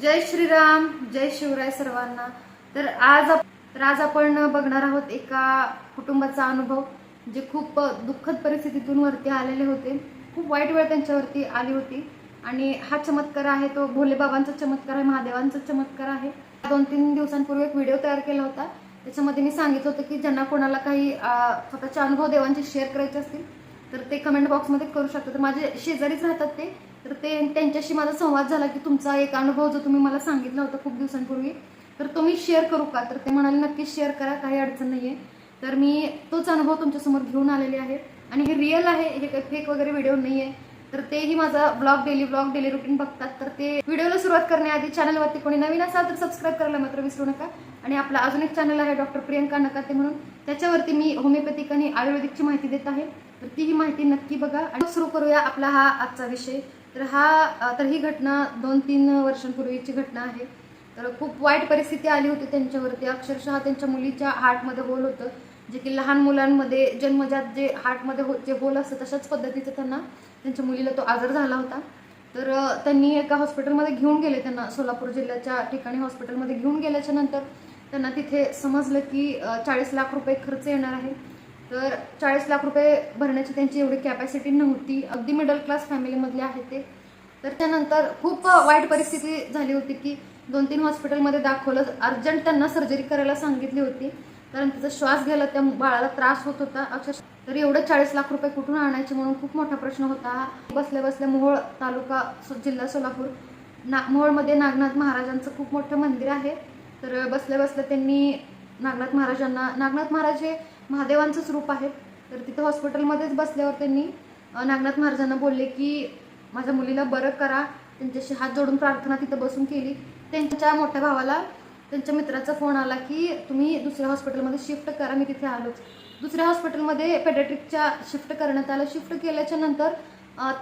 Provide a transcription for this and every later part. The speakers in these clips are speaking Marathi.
जय श्रीराम जय शिवराय सर्वांना. तर आज तर आज आपण बघणार आहोत एका कुटुंबाचा अनुभव जे खूप दुःखद परिस्थितीतून वरती आलेले होते. खूप वाईट वेळ त्यांच्यावरती आली होती. आणि हा चमत्कार आहे तो भोलेबाबांचा चमत्कार आहे महादेवांचा चमत्कार आहे. दोन तीन दिवसांपूर्वी एक व्हिडिओ तयार केला होता. त्याच्यामध्ये मी सांगितलं होतं की ज्यांना कोणाला काही स्वतःचे अनुभव देवांचे शेअर करायचे असतील तर ते कमेंट बॉक्समध्ये करू शकतात तर माझे शेजारीच राहतात ते. तर ते त्यांच्याशी माझा संवाद झाला की तुमचा एक अनुभव जो तुम्ही मला सांगितला होता खूप दिवसांपूर्वी तर तो मी शेअर करू का? तर ते म्हणाले नक्कीच शेअर करा काही अडचण नाही आहे तर मी तोच अनुभव तुमच्यासमोर घेऊन आलेले आहे. आणि हे रिअल आहे हे काही फेक वगैरे व्हिडिओ नाही आहे तर तेही माझा blog daily blog daily routine बघतात. तर ते व्हिडिओला सुरुवात करण्याआधी चॅनलवरती कोणी नवीन असाल तर सबस्क्राईब करायला मात्र विसरू नका. आणि आपला अजून एक चॅनल आहे डॉक्टर प्रियंका नकाते म्हणून. त्याच्यावरती मी होमिओपॅथिक आणि आयुर्वेदिकची माहिती देत आहे. तर तीही माहिती नक्की बघा. आणि सुरू करूया आपला हा आजचा विषय. तर हा तर ही घटना दोन तीन वर्षांपूर्वीची घटना आहे. तर खूप वाईट परिस्थिती आली होती त्यांच्यावरती. अक्षरशः त्यांच्या मुलीच्या हार्टमध्ये होल होतं. जे की लहान मुलांमध्ये जन्मजात जे हार्टमध्ये हो जे होल असतं तशाच पद्धतीचं त्यांना त्यांच्या मुलीला तो आजार झाला होता. तर त्यांनी एका हॉस्पिटलमध्ये घेऊन गेले त्यांना सोलापूर जिल्ह्याच्या ठिकाणी हॉस्पिटलमध्ये घेऊन गेल्याच्यानंतर त्यांना तिथे समजलं की चाळीस लाख रुपये खर्च येणार आहे. तर चाळीस लाख रुपये भरण्याची त्यांची एवढी कॅपॅसिटी नव्हती. अगदी मिडल क्लास फॅमिलीमधले आहेत ते. तर त्यानंतर खूप वाईट परिस्थिती झाली होती की दोन तीन हॉस्पिटलमध्ये दाखवलं अर्जंट त्यांना सर्जरी करायला सांगितली होती. कारण तिचा श्वास घ्यायला त्या बाळाला त्रास होत होता. अक्षरशः तर एवढं चाळीस लाख रुपये कुठून आणायचे म्हणून खूप मोठा प्रश्न होता. बसल्या बसल्या मोहोळ तालुका जिल्हा सोलापूर ना मोहोळमध्ये नागनाथ महाराजांचं खूप मोठं मंदिर आहे. तर बसल्या बसल्या त्यांनी नागनाथ महाराजांना नागनाथ महाराज हे महादेवांचंच रूप आहे. तर तिथं हॉस्पिटलमध्येच बसल्यावर त्यांनी नागनाथ महाराजांना बोलले की माझ्या मुलीला बरं करा. त्यांच्याशी हात जोडून प्रार्थना तिथं बसून केली. त्यांच्या मोठ्या भावाला त्यांच्या मित्राचा फोन आला की तुम्ही दुसऱ्या हॉस्पिटलमध्ये शिफ्ट करा मी तिथे आलोच. दुसऱ्या हॉस्पिटलमध्ये पेडॅट्रिकच्या शिफ्ट करण्यात आलं. शिफ्ट केल्याच्यानंतर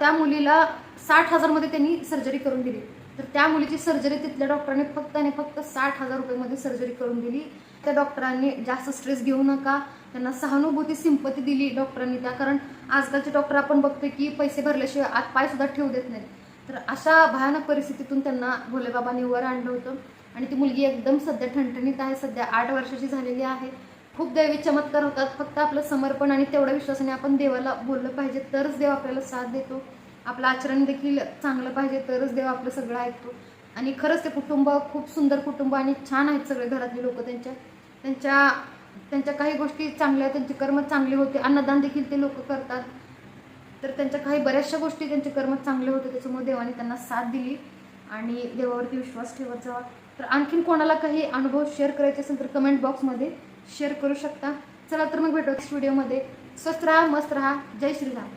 त्या मुलीला साठ हजारमध्ये त्यांनी सर्जरी करून दिली. तर त्या मुलीची सर्जरी तिथल्या डॉक्टरांनी फक्त आणि फक्त साठ हजार रुपयेमध्ये सर्जरी करून दिली. त्या डॉक्टरांनी जास्त स्ट्रेस घेऊ नका. त्यांना सहानुभूती सिंपती दिली डॉक्टरांनी त्या. कारण आजकालचे डॉक्टर आपण बघतोय की पैसे भरल्याशिवाय आत पायसुद्धा ठेवू देत नाहीत. तर अशा भयानक परिस्थितीतून त्यांना भोलेबाबांनी वर आणलं होतं. आणि ती मुलगी एकदम सध्या ठणठणीत आहे. सध्या आठ वर्षाची झालेली आहे. खूप दैवी चमत्कार होतात. फक्त आपलं समर्पण आणि तेवढ्या विश्वासाने आपण देवाला बोललं पाहिजे. तरच देव आपल्याला साथ देतो. आपलं आचरण देखील चांगलं पाहिजे तरच देव आपलं सगळं ऐकतो. आणि खरंच ते कुटुंब खूप सुंदर कुटुंब आणि छान आहेत सगळे घरातले लोक त्यांच्या. त्यांच्या त्यांच्या काही गोष्टी चांगल्या त्यांचे कर्म चांगले होते. अन्नदान देखील ते लोक करतात. तर त्यांच्या काही बऱ्याचशा गोष्टी त्यांचे कर्म चांगले होते त्याच्यामुळे देवाने त्यांना साथ दिली. आणि देवावरती विश्वास ठेवत जावा तर आणखीन कोणाला काही अनुभव शेअर करायचे असेल तर कमेंट बॉक्समध्ये शेअर करू शकता. चला तर मग भेटू नेक्स्ट व्हिडिओमध्ये स्वस्त राहा मस्त राहा. जय श्रीराम.